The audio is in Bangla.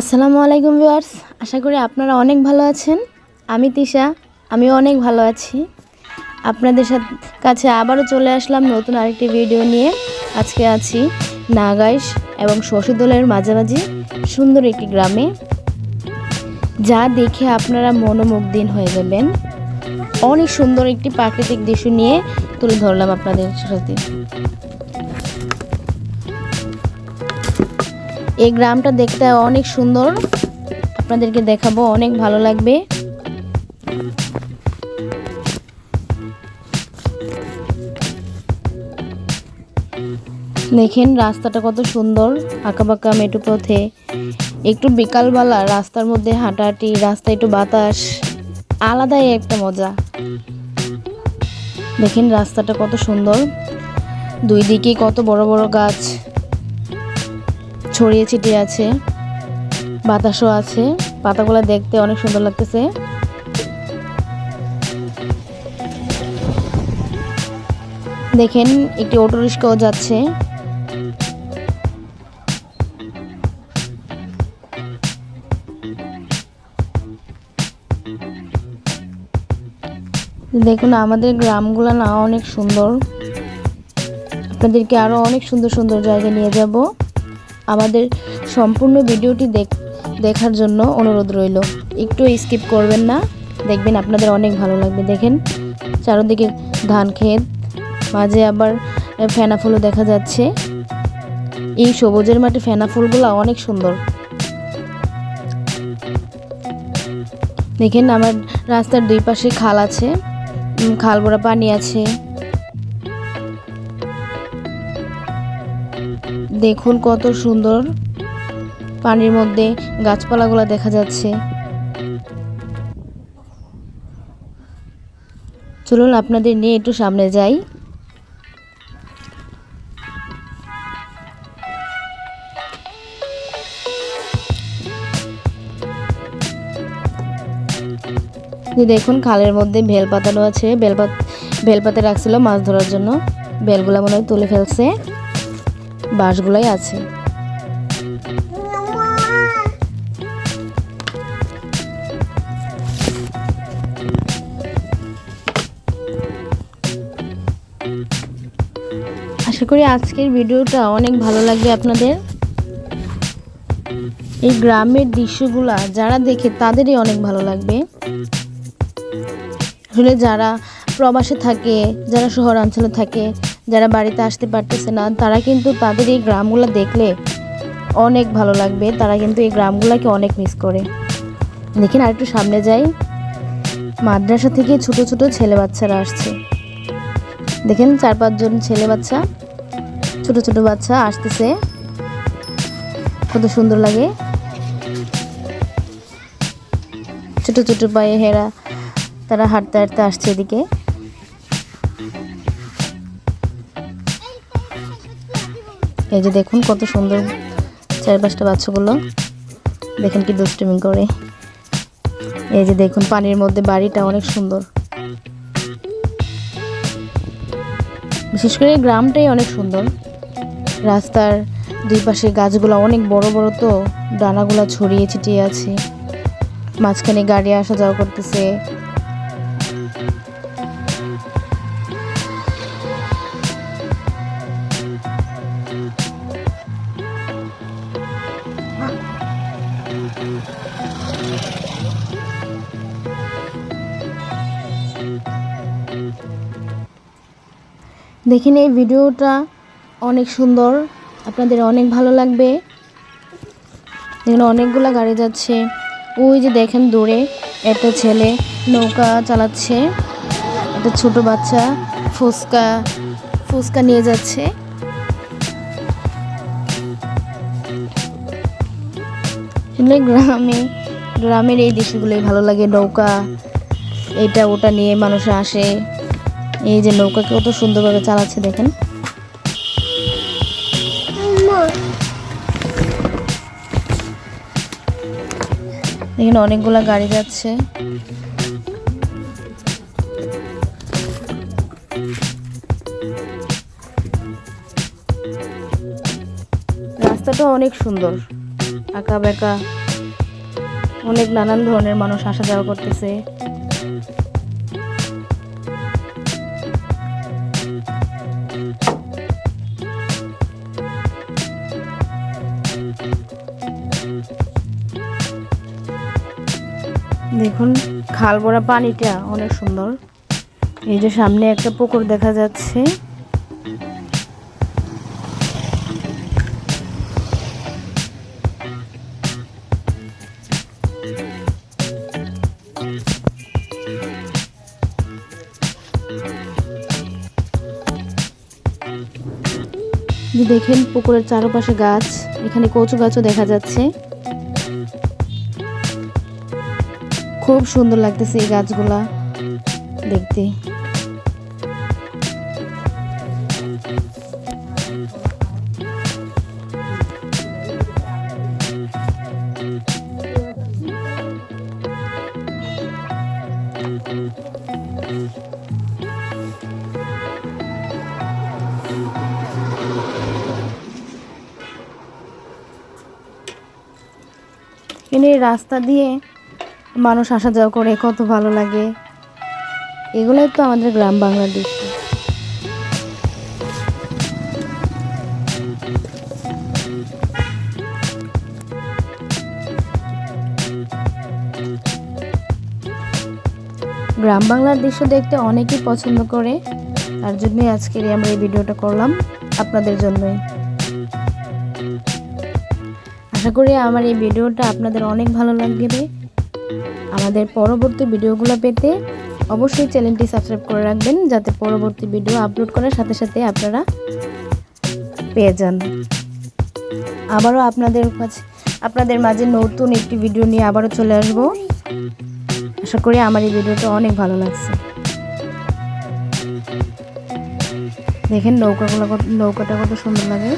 আসসালামু আলাইকুম ভিউয়ার্স, আশা করি আপনারা অনেক ভালো আছেন। আমি তিশা, আমিও অনেক ভালো আছি। আপনাদের সাথে, কাছে আবারও চলে আসলাম নতুন আরেকটি ভিডিও নিয়ে। আজকে আছি নাগাইশ এবং শশীদলের মাঝামাঝি সুন্দর একটি গ্রামে। যা দেখে আপনারা মনোমুগ্ধীন হয়ে যাবেন। অনেক সুন্দর একটি প্রাকৃতিক দৃশ্য নিয়ে তুলে ধরলাম আপনাদের সাথে। এই গ্রামটা দেখতে অনেক সুন্দর। আপনাদেরকে দেখাবো, অনেক ভালো লাগবে। দেখেন রাস্তাটা কত সুন্দর, আঁকাবাঁকা মেটু পথে। একটু বিকালবেলা রাস্তার মধ্যে হাঁটাহাঁটি, রাস্তায় একটু বাতাস, আলাদাই একটা মজা। দেখেন রাস্তাটা কত সুন্দর। দুই দিকে কত বড় বড় গাছ। ছড়িয়ে ছিটিয়ে আছে, বাতাসও আছে, পাতাগুলো দেখতে অনেক সুন্দর লাগতেছে। দেখেন, একটি অটো রিক্সাও যাচ্ছে। দেখুন, আমাদের গ্রামগুলো না অনেক সুন্দর। আপনাদেরকে আরও অনেক সুন্দর সুন্দর জায়গায় নিয়ে যাব। আমাদের সম্পূর্ণ ভিডিওটি দেখ দেখার জন্য অনুরোধ রইল। একটু স্কিপ করবেন না। দেখবেন আপনাদের অনেক ভালো লাগবে। দেখেন, চারোদিকে ধান ক্ষেত, মাঝে আবার ফেনা ফুলও দেখা যাচ্ছে। এই সবুজের মাঠে ফেনা ফুলগুলো অনেক সুন্দর। দেখেন, আমার রাস্তার দুই পাশে খাল আছে। খাল ভরা পানি আছে। দেখুন কত সুন্দর পানির মধ্যে গাছপালাগুলো দেখা যাচ্ছে। চলুন আপনাদের নিয়ে একটু সামনে যাই। দেখুন খালের মধ্যে ভেল পাতানো আছে। বেলপাত বেলপাতে রাখছিল মাছ ধরার জন্য। বেলগুলা মনে হয় তুলে ফেলছে। বাঁশগুলাই আছে। আশা করি আজকের ভিডিওটা অনেক ভালো লাগবে আপনাদের। এই গ্রামের দৃশ্যগুলা যারা দেখে তাদেরই অনেক ভালো লাগবে। আসলে যারা প্রবাসে থাকে, যারা শহরাঞ্চলে থাকে যারা বাড়িতে আসতে পারতেছে না, তারা কিন্তু তাদের এই গ্রামগুলো দেখলে অনেক ভালো লাগবে। তারা কিন্তু এই গ্রামগুলোকে অনেক মিস করে। দেখেন আরেকটু সামনে যাই। মাদ্রাসা থেকে ছোট ছোট ছেলে বাচ্চারা আসছে। দেখেন চার পাঁচজন ছেলে বাচ্চা, ছোট ছোট বাচ্চা আসতেছে। কত সুন্দর লাগে। ছোট ছোট পায়ে হেরা, তারা হাঁটতে হাঁটতে আসছে এদিকে। এই যে দেখুন কত সুন্দর চার পাঁচটা বাচ্চাগুলো দেখেন কি দুষ্টুমি করে। এই যে দেখুন পানির মধ্যে বাড়িটা অনেক সুন্দর। বিশেষ করে গ্রামটাই অনেক সুন্দর। রাস্তার দুই পাশে গাছগুলো অনেক বড় বড় তো, ডানাগুলো ছড়িয়ে ছিটিয়ে আছে। মাঝখানে গাড়ি আসা যাওয়া করতেছে। দেখেন এই ভিডিওটা অনেক সুন্দর। আপনাদের অনেক ভালো লাগবে। এখানে অনেকগুলা গাড়ি যাচ্ছে। ওই যে দেখেন দূরে একটা ছেলে নৌকা চালাচ্ছে। একটা ছোট বাচ্চা ফুচকা ফুচকা নিয়ে যাচ্ছে। গ্রামে, গ্রামের এই দৃশ্যগুলোই ভালো লাগে। নৌকা, এটা ওটা নিয়ে মানুষ আসে। এই যে নৌকাকে কত সুন্দরভাবে চালাচ্ছে দেখেন। এখানে অনেকগুলা গাড়ি যাচ্ছে। রাস্তাটা অনেক সুন্দর। আঁকা বেঁকা অনেক নানান ধরনের মানুষ আসা যাওয়া করতেছে। দেখুন, খাল ভরা পানিটা অনেক সুন্দর। এই যে সামনে একটা পুকুর দেখা যাচ্ছে। দেখেন পুকুরের চারপাশে গাছ, এখানে কচু গাছও দেখা যাচ্ছে। খুব সুন্দর লাগতেছে এই গাছগুলা দেখতে। এখানে রাস্তা দিয়ে মানুষ আসা যাওয়া করে, কত ভালো লাগে। এগুলোই তো আমাদের গ্রাম বাংলার দৃশ্য। গ্রাম বাংলার দৃশ্য দেখতে অনেকেই পছন্দ করে। তার জন্যই আজকের আমরা এই ভিডিওটা করলাম আপনাদের জন্যই। আশা করি আমার এই ভিডিওটা আপনাদের অনেক ভালো লাগবে। আমাদের পরবর্তী ভিডিওগুলো পেতে অবশ্যই চ্যানেলটি সাবস্ক্রাইব করে রাখবেন, যাতে পরবর্তী ভিডিও আপলোড করার সাথে সাথে আপনারা পেয়ে যান। আবারও আপনাদের কাছে, আপনাদের মাঝে নতুন একটি ভিডিও নিয়ে আবারও চলে আসব। আশা করি আমার এই ভিডিওটা অনেক ভালো লাগছে। দেখেন নৌকাগুলো কত, নৌকাটা কত সুন্দর লাগে।